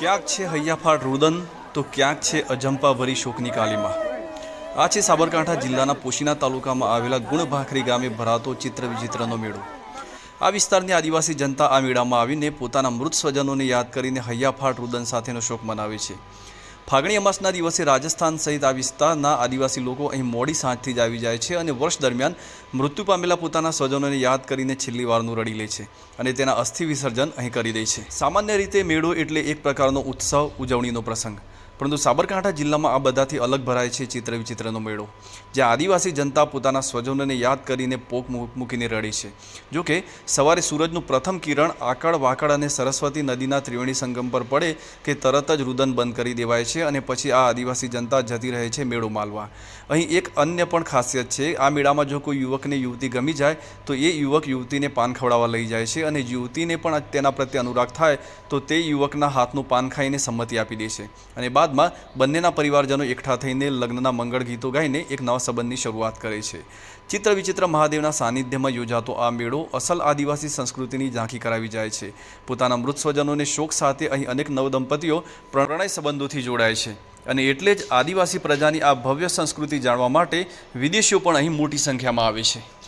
ક્યાંક છે હૈયાફાટ રુદન, તો ક્યાંક છે અજંપાભરી શોકની કાલીમાં. આ છે સાબરકાંઠા જિલ્લાના પોશીના તાલુકામાં આવેલા ગુણભાખરી ગામે ભરાતો ચિત્ર વિચિત્રનો મેળો. આ વિસ્તારની આદિવાસી જનતા આ મેળામાં આવીને પોતાના મૃત સ્વજનોને યાદ કરીને હૈયાફાટ રુદન સાથેનો શોક મનાવે છે. ફાગણી અમાસના દિવસે રાજસ્થાન સહિત આ વિસ્તારના આદિવાસી લોકો અહીં મોડી સાંજથી જ આવી જાય છે અને વર્ષ દરમિયાન મૃત્યુ પામેલા પોતાના સ્વજનોને યાદ કરીને છેલ્લી વારનું રડી લે છે અને તેના અસ્થિ વિસર્જન અહીં કરી દે છે. સામાન્ય રીતે મેળો એટલે એક પ્રકારનો ઉત્સવ ઉજવણીનો પ્રસંગ. પરંતુ સાબરકાંઠા જિલ્લામાં આ બધાથી અલગ ભરાય છે ચિત્ર વિચિત્રનો મેળો, જ્યાં આદિવાસી જનતા પોતાના સ્વજનોને યાદ કરીને પોક મૂકીને રડી છે. જોકે સવારે સૂરજનું પ્રથમ કિરણ આકળ, વાકળ અને સરસ્વતી નદીના ત્રિવેણી સંગમ પર પડે કે તરત જ રુદન બંધ કરી દેવાય છે અને પછી આ આદિવાસી જનતા જતી રહે છે મેળો માલવા. અહીં એક અન્ય પણ ખાસિયત છે, આ મેળામાં જો કોઈ યુવકને યુવતી ગમી જાય, તો એ યુવક યુવતીને પાન ખવડાવવા લઈ જાય છે અને યુવતીને પણ તેના પ્રત્યે અનુરાગ થાય, તો તે યુવકના હાથનું પાન ખાઈને સંમતિ આપી દે છે. અને બાદમાં બંનેના પરિવારજનો એકઠા થઈને લગ્નના મંગળ ગીતો ગાઈને એક નવા સંબંધની શરૂઆત કરે છે. ચિત્ર વિચિત્ર મહાદેવના સાનિધ્યમાં યોજાતો આ મેળો અસલ આદિવાસી સંસ્કૃતિની ઝાંખી કરાવી જાય છે. પોતાના મૃત સ્વજનોને શોક સાથે અહીં અનેક નવદંપતીઓ પ્રણય સંબંધોથી જોડાય છે અને એટલે જ આદિવાસી પ્રજાની આ ભવ્ય સંસ્કૃતિ જાણવા માટે વિદેશીઓ પણ અહીં મોટી સંખ્યામાં આવે છે.